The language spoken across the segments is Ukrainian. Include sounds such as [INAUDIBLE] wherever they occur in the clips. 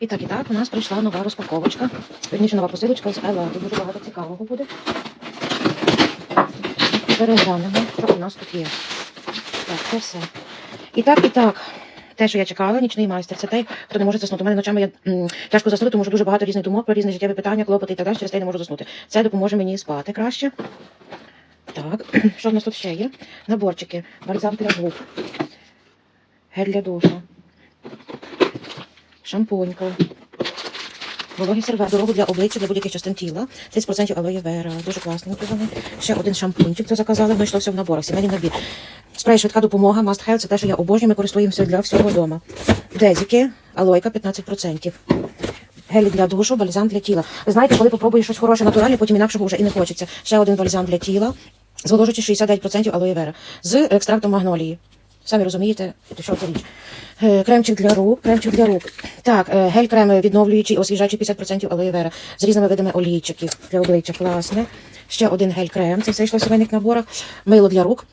І так, і так, у нас прийшла нова розпаковочка. Вірніше, нова посилочка з Ева. Дуже багато цікавого буде. Переглянемо, що у нас тут є. Так, це все. І так, і так. Те, що я чекала, нічний майстер, це той, хто не може заснути. У мене ночами я м, тяжко заснути, тому що дуже багато різних думок про різні життєві питання, клопоти і так далі, через те я не можу заснути. Це допоможе мені спати краще. Так, [CLEARS THROAT] що в нас тут ще є? Наборчики, бальзам для губ, гель для душу, шампунька, вологий сервет, дорогу для обличчя, для будь-яких частин тіла, 30% алоє вера, дуже класно вони. Ще один шампунчик, хто заказали, знайшло все в наборах, сімейний набір. Спрей швидка допомога, must have, це те, що я обожнюю, ми користуємося для всього вдома. Дезіки, алойка 15%. Гель для душу, бальзам для тіла. Ви знаєте, коли попробуєш щось хороше, натуральне, потім інакшого вже і не хочеться. Ще один бальзам для тіла, зволожуючи 69% алоє вера з екстрактом магнолії. Самі розумієте, що це річ. Е, Кремчик для рук, кремчик для рук. Так, е, гель-крем відновлюючий, освіжаючий 50% алоє вера з різними видами олійчиків для обличчя. Класне. Ще один гель-крем, це все йшло в сімейних наборах. Мило для рук.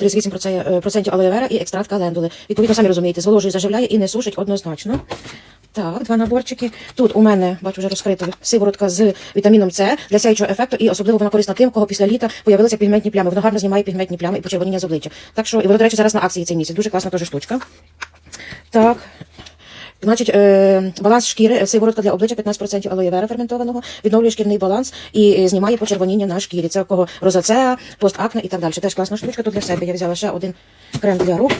38% алоє вера і екстракт календули. Відповідно, самі розумієте, зволожує, заживляє і не сушить однозначно. Так, два наборчики. Тут у мене, бачу, вже розкрита сиворотка з вітаміном С для сяючого ефекту, і особливо вона корисна тим, кого після літа появилися пігментні плями. Вона гарно знімає пігментні плями і почервоніння з обличчя. Так що, і воно, до речі, зараз на акції цей місяць. Дуже класна теж штучка. Так. Значить, е, баланс шкіри, сиворотка для обличчя 15% алоє вера ферментованого, відновлює шкірний баланс і е, знімає почервоніння на шкірі. Це кого розацеа, постакне і так далі. Теж класна штучка. Тут для себе я взяла ще один крем для рук,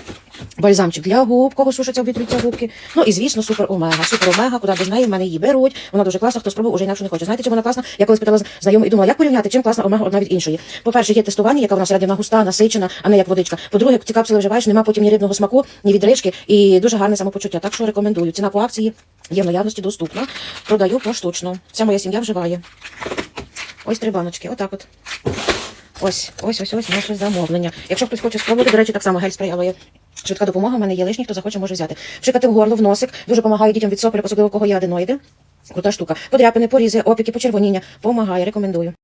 бальзамчик для губ, кого сушаться обітруються губки. Ну і звісно, супер омега. Супер омега, куди без неї в мене її беруть. Вона дуже класна, хто спробував, уже інакше не хоче. Знаєте, чим вона класна? Я колись питала знайомих і думала, як порівняти, чим класна омега одна від іншої. По-перше, є тестування, яка вона всередина густа, насичена, а не як водичка. По-друге, ці капсули вживаєш, нема потім ні рибного смаку, ні відрижки і дуже гарне самопочуття. Так що рекомендую. Ціна по акції є в наявності доступна. Продаю поштучно. Вся моя сім'я вживає. Ось три баночки. Отак от. Ось, ось, ось, ось наше замовлення. Якщо хтось хоче спробувати, до речі, так само гель є швидка допомога, в мене є лишній, хто захоче, може взяти. Пшикати в горло, в носик, дуже допомагає дітям від соплів, особливо кого є аденоїди. Крута штука. Подряпини, порізи, опіки, почервоніння. Помагає, рекомендую.